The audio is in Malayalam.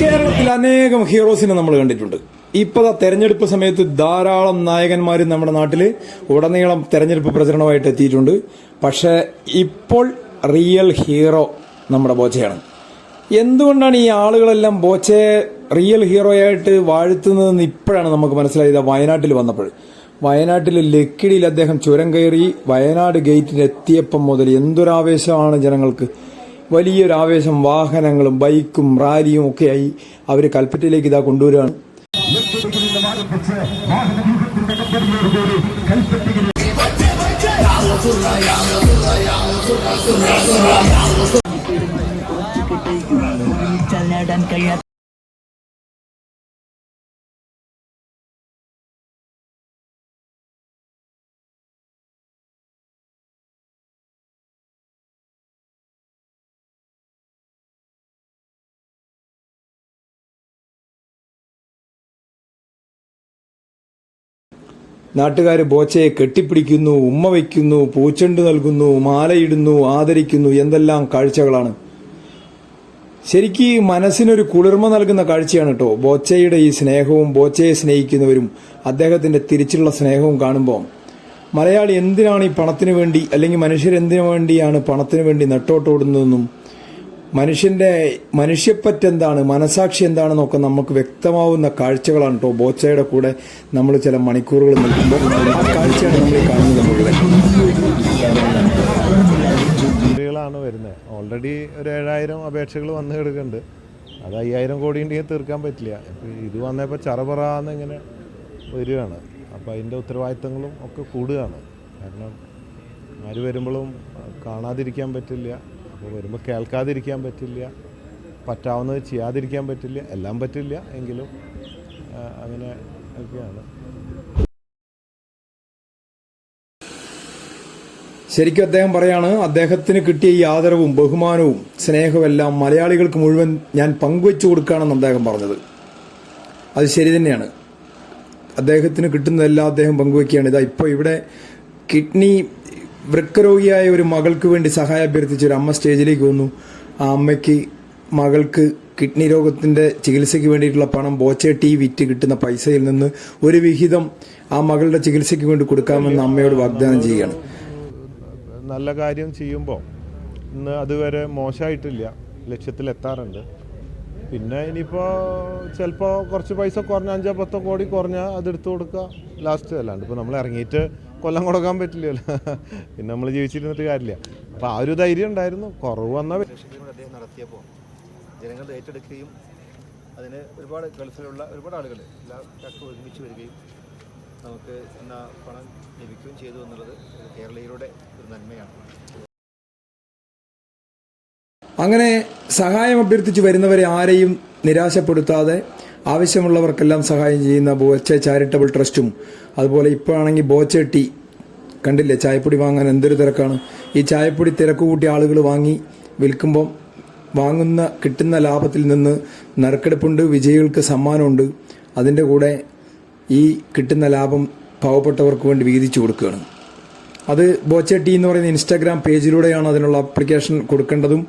കേരളത്തിൽ അനേകം ഹീറോസിനെ നമ്മൾ കണ്ടിട്ടുണ്ട്. ഇപ്പോഴത്തെ തെരഞ്ഞെടുപ്പ് സമയത്ത് ധാരാളം നായകന്മാർ നമ്മുടെ നാട്ടിൽ ഉടനീളം തെരഞ്ഞെടുപ്പ് പ്രചരണമായിട്ട് എത്തിയിട്ടുണ്ട്. പക്ഷേ ഇപ്പോൾ റിയൽ ഹീറോ നമ്മുടെ ബോച്ചയാണ്. എന്തുകൊണ്ടാണ് ഈ ആളുകളെല്ലാം ബോച്ചയെ റിയൽ ഹീറോയായിട്ട് വാഴ്ത്തുന്നതെന്ന് ഇപ്പോഴാണ് നമുക്ക് മനസ്സിലായത്? വയനാട്ടിൽ വന്നപ്പോൾ വയനാട്ടിൽ ലക്കിടിയിൽ അദ്ദേഹം ചുരം കയറി വയനാട് ഗേറ്റിലെത്തിയപ്പം മുതൽ എന്തൊരാവേശമാണ് ജനങ്ങൾക്ക്. വലിയൊരു ആവേശം വാഹനങ്ങളും ബൈക്കും റാലിയും ഒക്കെയായി അവർ കൽപ്പറ്റയിലേക്ക് ഇതാ കൊണ്ടുവരികയാണ്. നേടാൻ കഴിയാത്ത നാട്ടുകാർ ബോച്ചയെ കെട്ടിപ്പിടിക്കുന്നു ഉമ്മ വയ്ക്കുന്നു പൂച്ചെണ്ട് നൽകുന്നു മാലയിടുന്നു ആദരിക്കുന്നു എന്തെല്ലാം കാഴ്ചകളാണ്. ശരിക്ക് മനസ്സിനൊരു കുളിർമ നൽകുന്ന കാഴ്ചയാണ് കേട്ടോ ബോച്ചയുടെ ഈ സ്നേഹവും ബോച്ചയെ സ്നേഹിക്കുന്നവരും അദ്ദേഹത്തിന്റെ തിരിച്ചുള്ള സ്നേഹവും കാണുമ്പോൾ മലയാളി എന്തിനാണ് ഈ പണത്തിന് വേണ്ടി അല്ലെങ്കിൽ മനുഷ്യരെന്തിനു വേണ്ടിയാണ് പണത്തിന് വേണ്ടി നെട്ടോട്ടോടുന്നതെന്നും മനുഷ്യന്റെ മനുഷ്യപ്പറ്റ് എന്താണ്? മനസാക്ഷി എന്താണെന്നൊക്കെ നമുക്ക് വ്യക്തമാവുന്ന കാഴ്ചകളാണ് കേട്ടോ. ബോച്ചയുടെ കൂടെ നമ്മൾ ചില മണിക്കൂറുകൾ നിൽക്കുമ്പോൾ ആ കാഴ്ചയാണ് നമ്മൾ കാണുന്നത് മുഴുവൻ. വരുന്നത്. ഓൾറെഡി ഒരു ഏഴായിരം അപേക്ഷകൾ വന്നു കിടക്കുന്നുണ്ട്. അത് അയ്യായിരം കോടിയുണ്ടെങ്കിൽ തീർക്കാൻ പറ്റില്ല. ഇത് വന്നപ്പോൾ ചറപറാന്ന് ഇങ്ങനെ വരികയാണ്. അപ്പോൾ അതിന്റെ ഉത്തരവാദിത്തങ്ങളും ഒക്കെ കൂടുകയാണ്. കാരണം ആര് വരുമ്പോഴും കാണാതിരിക്കാൻ പറ്റില്ല. അപ്പോൾ വരുമ്പോൾ കേൾക്കാതിരിക്കാൻ പറ്റില്ല. പറ്റാവുന്നത് ചെയ്യാതിരിക്കാൻ പറ്റില്ല. എല്ലാം പറ്റില്ല എങ്കിലും അങ്ങനെ ഒക്കെയാണ്. ശരിക്കും അദ്ദേഹം പറയാണ് അദ്ദേഹത്തിന് കിട്ടിയ ഈ ആദരവും ബഹുമാനവും സ്നേഹവുമെല്ലാം മലയാളികൾക്ക് മുഴുവൻ ഞാൻ പങ്കുവെച്ചു കൊടുക്കുകയാണെന്ന് അദ്ദേഹം പറഞ്ഞത്. അത് ശരി തന്നെയാണ്. അദ്ദേഹത്തിന് കിട്ടുന്നതെല്ലാം അദ്ദേഹം പങ്കുവെക്കുകയാണ്. ഇതാ ഇപ്പോൾ ഇവിടെ കിഡ്നി വൃക്കരോഗിയായ ഒരു മകൾക്ക് വേണ്ടി സഹായം അഭ്യർത്ഥിച്ച ഒരു അമ്മ സ്റ്റേജിലേക്ക് വന്നു. ആ അമ്മയ്ക്ക് മകൾക്ക് കിഡ്നി രോഗത്തിന്റെ ചികിത്സയ്ക്ക് വേണ്ടിയിട്ടുള്ള പണം ബോച്ച ടി വിറ്റ് കിട്ടുന്ന പൈസയിൽ നിന്ന് ഒരു വിഹിതം ആ മകളുടെ ചികിത്സയ്ക്ക് വേണ്ടി കൊടുക്കാമെന്ന് അമ്മയോട് വാഗ്ദാനം ചെയ്യുകയാണ്. നല്ല കാര്യം ചെയ്യുമ്പോൾ ഇന്ന് അതുവരെ മോശമായിട്ടില്ല. ലക്ഷ്യത്തിലെത്താറുണ്ട്. പിന്നെ ഇനിയിപ്പോൾ ചിലപ്പോൾ കുറച്ച് പൈസ കുറഞ്ഞ അഞ്ചോ പത്തോ കോടി കുറഞ്ഞാൽ അതെടുത്ത് കൊടുക്കുക. ലാസ്റ്റ് അല്ലാണ്ട് ഇപ്പോൾ നമ്മൾ ഇറങ്ങിയിട്ട് കൊല്ലം കൊടുക്കാൻ പറ്റില്ലല്ലോ. പിന്നെ നമ്മൾ ജീവിച്ചിരുന്നിട്ട് കാര്യമില്ല. അപ്പോൾ ആ ഒരു ധൈര്യം ഉണ്ടായിരുന്നു. കുറവ് വന്നാൽ അദ്ദേഹം നടത്തിയപ്പോൾ ജനങ്ങൾ ഏറ്റെടുക്കുകയും അതിന് ഒരുപാട് ഗൾഫിലുള്ള ഒരുപാട് ആളുകൾ എല്ലാ രാഷ്ട്രവും ഒരുമിച്ച് വരികയും നമുക്ക് എന്ന പണം ലഭിക്കുകയും ചെയ്തു എന്നുള്ളത് കേരളീയരുടെ ഒരു നന്മയാണ്. അങ്ങനെ സഹായം അഭ്യർത്ഥിച്ചു വരുന്നവരെ ആരെയും നിരാശപ്പെടുത്താതെ ആവശ്യമുള്ളവർക്കെല്ലാം സഹായം ചെയ്യുന്ന ബോച്ച ചാരിറ്റബിൾ ട്രസ്റ്റും അതുപോലെ ഇപ്പോഴാണെങ്കിൽ ബോച്ചട്ടി കണ്ടില്ലേ? ചായപ്പൊടി വാങ്ങാൻ എന്തൊരു തിരക്കാണ്. ഈ ചായപ്പൊടി തിരക്ക് കൂട്ടി ആളുകൾ വാങ്ങി വിൽക്കുമ്പം വാങ്ങുന്ന കിട്ടുന്ന ലാഭത്തിൽ നിന്ന് നറുക്കെടുപ്പുണ്ട് വിജയികൾക്ക് സമ്മാനമുണ്ട്. അതിന്റെ കൂടെ ഈ കിട്ടുന്ന ലാഭം പാവപ്പെട്ടവർക്ക് വേണ്ടി വീതിച്ചു കൊടുക്കുകയാണ്. അത് ബോച്ച ടീ എന്ന് പറയുന്ന ഇൻസ്റ്റാഗ്രാം പേജിലൂടെയാണ് അതിനുള്ള അപ്ലിക്കേഷൻ കൊടുക്കേണ്ടതും.